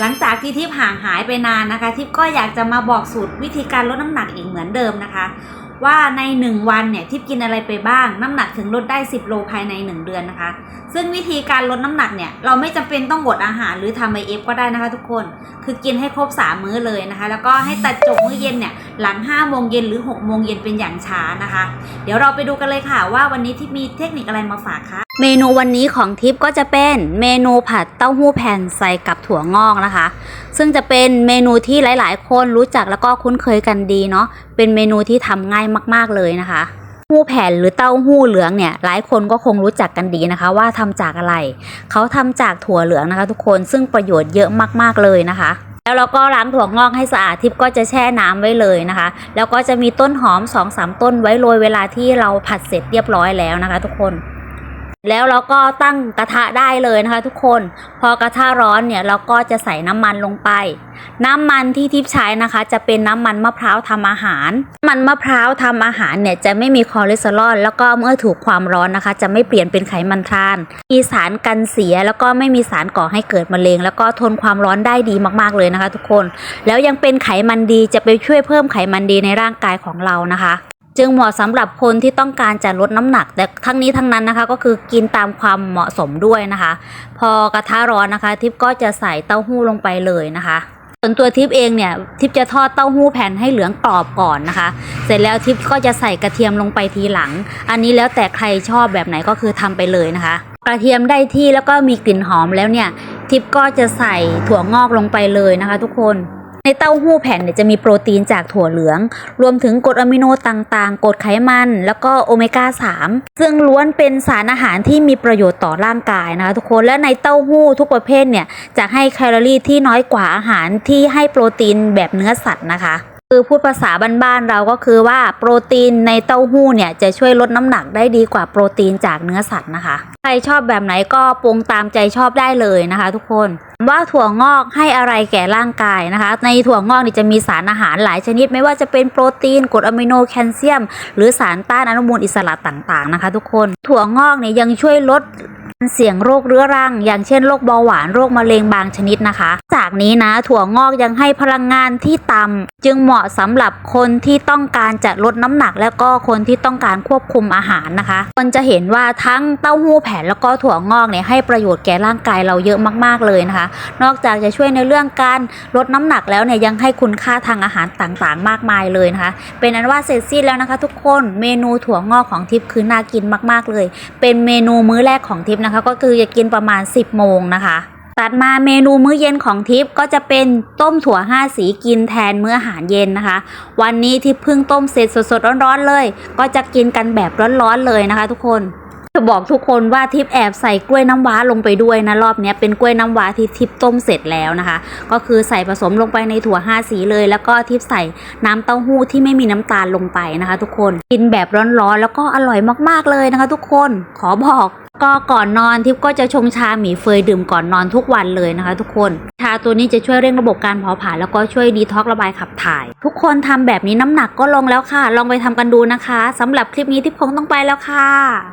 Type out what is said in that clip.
หลังจากที่ทิพห่างหายไปนานนะคะ ทิพก็อยากจะมาบอกสูตรวิธีการลดน้ำหนักอีกเหมือนเดิมนะคะ ว่าใน 1 วันเนี่ยทิพกินอะไรไปบ้าง น้ำหนักถึงลดได้ 10 โลภายใน 1 เดือนนะคะ ซึ่งวิธีการลดน้ำหนักเนี่ยเราไม่จำเป็นต้องอดอาหารหรือทำไอเอฟก็ได้นะคะทุกคน คือกินให้ครบ 3 มื้อเลยนะคะ แล้วก็ให้ตัดจบมื้อเย็นเนี่ยหลัง5โมงเย็นหรือ6โมงเย็นเป็นอย่างช้านะคะ เดี๋ยวเราไปดูกันเลยค่ะว่าวันนี้ทิพย์มีเทคนิคอะไรมาฝากคะเมนูวันนี้ของทิพย์ก็จะเป็นเมนูผัดเต้าหู้แผ่นใส่กับถั่วงอกนะคะ ซึ่งจะเป็นเมนูที่หลายๆ คนรู้จักแล้วก็คุ้นเคยกันดีเนาะเป็นเมนูที่ทำง่ายมาก ๆเลยนะคะหู้แผ่นหรือเต้าหู้เหลืองเนี่ยหลายคนก็คงรู้จักกันดีนะคะ ว่าทำจากอะไร เขาทำจากถั่วเหลืองนะคะ ทุกคนซึ่งประโยชน์เยอะมากๆเลยนะคะ แล้วเราก็ล้างถั่วงอกให้สะอาดทิพย์ก็จะแช่น้ำไว้เลยนะคะ แล้วก็จะมีต้นหอม2อสต้นไว้โรยเวลาที่เราผัดเสร็จเรียบร้อยแล้วนะคะ ทุกคน แล้วเราก็ตั้งกระทะได้เลยนะคะ ทุกคน พอกระทะร้อนเนี่ยเราก็จะใส่น้ำมันลงไป น้ำมันที่ทิพใช้นะคะ จะเป็นน้ำมันมะพร้าวทำอาหารน้ำมันมะพร้าวทำอาหารเนี่ยจะไม่มีคอเลสเตอรอลแล้วก็เมื่อถูกความร้อนนะคะ จะไม่เปลี่ยนเป็นไขมันทราน มีสารกันเสียแล้วก็ไม่มีสารก่อให้เกิดมะเร็ง แล้วก็ทนความร้อนได้ดีมากๆเลยนะคะ ทุกคน แล้วยังเป็นไขมันดีจะไปช่วยเพิ่มไขมันดีในร่างกายของเรานะคะ จึงเหมาะสำหรับคนที่ต้องการจะลดน้ำหนัก แต่ทั้งนี้ทั้งนั้นนะคะก็คือกินตามความเหมาะสมด้วยนะคะ พอกระทะร้อนนะคะ ทิพย์ก็จะใส่เต้าหู้ลงไปเลยนะคะส่วนตัวทิพย์เองเนี่ยทิพย์จะทอดเต้าหู้แผ่นให้เหลืองกรอบก่อนนะคะ เสร็จแล้วทิพย์ก็จะใส่กระเทียมลงไปทีหลัง อันนี้แล้วแต่ใครชอบแบบไหนก็คือทำไปเลยนะคะ กระเทียมได้ที่แล้วก็มีกลิ่นหอมแล้วเนี่ยทิพย์ก็จะใส่ถั่วงอกลงไปเลยนะคะ ทุกคน ในเต้าหู้แผ่นเนี่ยจะมีโปรตีนจากถั่วเหลือง รวมถึงกรดอะมิโนต่างๆกรดไขมัน แล้วก็โอเมก้า 3 ซึ่งล้วนเป็นสารอาหารที่มีประโยชน์ต่อร่างกายนะคะทุกคนและในเต้าหู้ทุกประเภทเนี่ยจะให้แคลอรี่ที่น้อยกว่าอาหารที่ให้โปรตีนแบบเนื้อสัตว์นะคะ คือพูดภาษาบ้านๆเราก็คือว่าโปรตีนในเต้าหู้เนี่ยจะช่วยลดน้ำหนักได้ดีกว่าโปรตีนจากเนื้อสัตว์นะคะ ใครชอบแบบไหนก็ปรุงตามใจชอบได้เลยนะคะ ทุกคนว่าถั่วงอกให้อะไรแก่ร่างกายนะคะ ในถั่วงอกนี่จะมีสารอาหารหลายชนิด ไม่ว่าจะเป็นโปรตีนกรดอะมิโนแคลเซียม หรือสารต้านอนุมูลอิสระต่างๆนะคะ ทุกคนถั่วงอกเนี่ยยังช่วยลด เสี่ยงโรคเรื้อรัง อย่างเช่นโรคเบาหวานโรคมะเร็งบางชนิดนะคะ จากนี้นะ ถั่วงอกยังให้พลังงานที่ต่ำจึงเหมาะสำหรับคนที่ต้องการจะลดน้ำหนัก แล้วก็คนที่ต้องการควบคุมอาหารนะคะคนจะเห็นว่าทั้งเต้าหู้แผ่นแล้วก็ถั่วงอกเนี่ยให้ประโยชน์แก่ร่างกายเราเยอะมากๆเลยนะคะ นอกจากจะช่วยในเรื่องการลดน้ำหนักแล้วเนี่ยยังให้คุณค่าทางอาหารต่างๆ มากมายเลยนะคะ เป็นอันว่าเสร็จสิ้นแล้วนะคะ ทุกคนเมนูถั่วงอกของทิพย์คือน่ากินมาก ๆเลย เป็นเมนูมื้อแรกของทิพย์นะคะก็คือจะกินประมาณ 10 โมงนะคะ ตัดมาเมนูมื้อเย็นของทิพย์ก็จะเป็นต้มถั่วห้าสีกินแทนมื้ออาหารเย็นนะคะ วันนี้ทิพย์เพิ่งต้มเสร็จสดๆร้อนๆเลย ก็จะกินกันแบบร้อนๆเลยนะคะ ทุกคนจะบอกทุกคนว่าทิพย์แอบใส่กล้วยน้ำว้าลงไปด้วยนะรอบนี้เป็นกล้วยน้ำว้าที่ทิพย์ต้มเสร็จแล้วนะคะ ก็คือใส่ผสมลงไปในถั่วห้าสีเลย แล้วก็ทิพย์ใส่น้ำเต้าหู้ที่ไม่มีน้ำตาลลงไปนะคะ ทุกคนกินแบบร้อนๆแล้วก็อร่อยมากๆเลยนะคะ ทุกคนขอบอกก็ก่อนนอนทิพย์ก็จะชงชาหมีเฟยดื่มก่อนนอนทุกวันเลยนะคะ ทุกคนชาตัวนี้จะช่วยเร่งระบบการเผาผลาญแล้วก็ช่วยดีท็อกซ์ระบายขับถ่าย ทุกคนทำแบบนี้น้ำหนักก็ลงแล้วค่ะ ลองไปทำกันดูนะคะสำหรับคลิปนี้ทิพย์คงต้องไปแล้วค่ะ